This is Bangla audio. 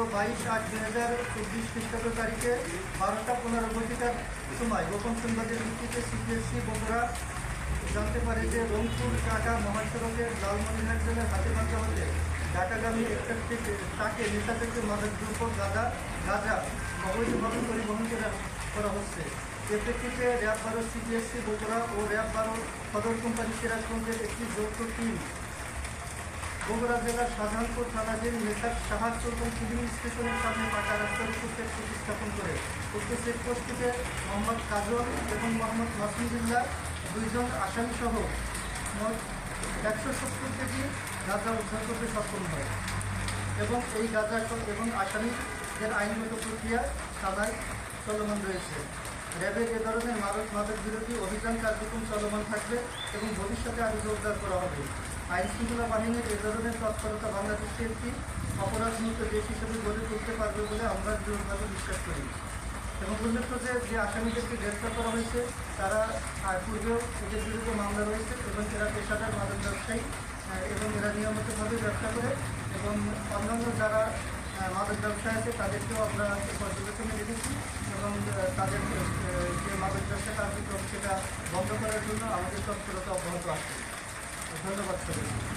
হাজার চব্বিশ খ্রিস্টাব্দ তারিখে বারোটা পনেরো ঘটিকার সময় গোপন সংবাদের ভিত্তিতে সিপিএসসি বন্ধুরা জানতে পারে যে রংপুর টাকা মহাসড়কের লালমনিরহাট জেলার হাতে বাঁধা হতে ঢাকাগামী একটা তাকে নেশা থেকে মাদক দ্রব্য গাঁজা গাঁজা অবৈধভাবে পরিবহন করা হচ্ছে। এর প্রেক্ষিতে র্যাব বারো সিপিএসসি বগুড়া ও র্যাব বারো সদর কোম্পানি সিরাজগঞ্জের একটি যৌথ টিম বগুড়া জেলার শাহজাহানপুর থানাধীন নেতার সাহায্য এবং সিভিল স্টেশনের সামনে পাকা রাস্তার উপর চেক প্রতিস্থাপন করে উক্ত চেকপোস্টটিতে মোহাম্মদ কাজল এবং মোহাম্মদ মাসুদুল্লাহ দুইজন আসামি সহ মোট একশো সত্তর কেজি গাঁজা উদ্ধার করতে সক্ষম হয় এবং এই গাঁজা এবং আসামিদের আইনগত প্রক্রিয়া থানায় চলমান রয়েছে। র্যাবের এ ধরনের মাদক মাদক বিরোধী অভিযান কার্যক্রম চলমান থাকবে এবং ভবিষ্যতে আরও জোরদার করা হবে। আইন শৃঙ্খলা বাহিনীর এ ধরনের তৎপরতা বাংলাদেশকে একটি অপরাধমুক্ত দেশ হিসেবে গড়ে তুলতে পারবে বলে আমরা দৃঢ়ভাবে বিশ্বাস করি। এবং উল্লেখ্য যে যে আসামিদেরকে গ্রেপ্তার করা হয়েছে তারা আহ, পূর্বেও এদের বিরুদ্ধে মামলা রয়েছে এবং এরা পেশাদার মাদক ব্যবসায়ী এবং এরা নিয়মিতভাবে ব্যবসা করে এবং অন্যান্য যারা মাদক ব্যবসায় আছে তাদেরকেও আমরা পর্যবেক্ষণে রেখেছি এবং আহ, তাদের আহ, যে মাদক ব্যবসা কার্যক্রম সেটা বন্ধ করার জন্য আমাদের তৎপরতা অব্যাহত আছে ধন্যবাদ সবাই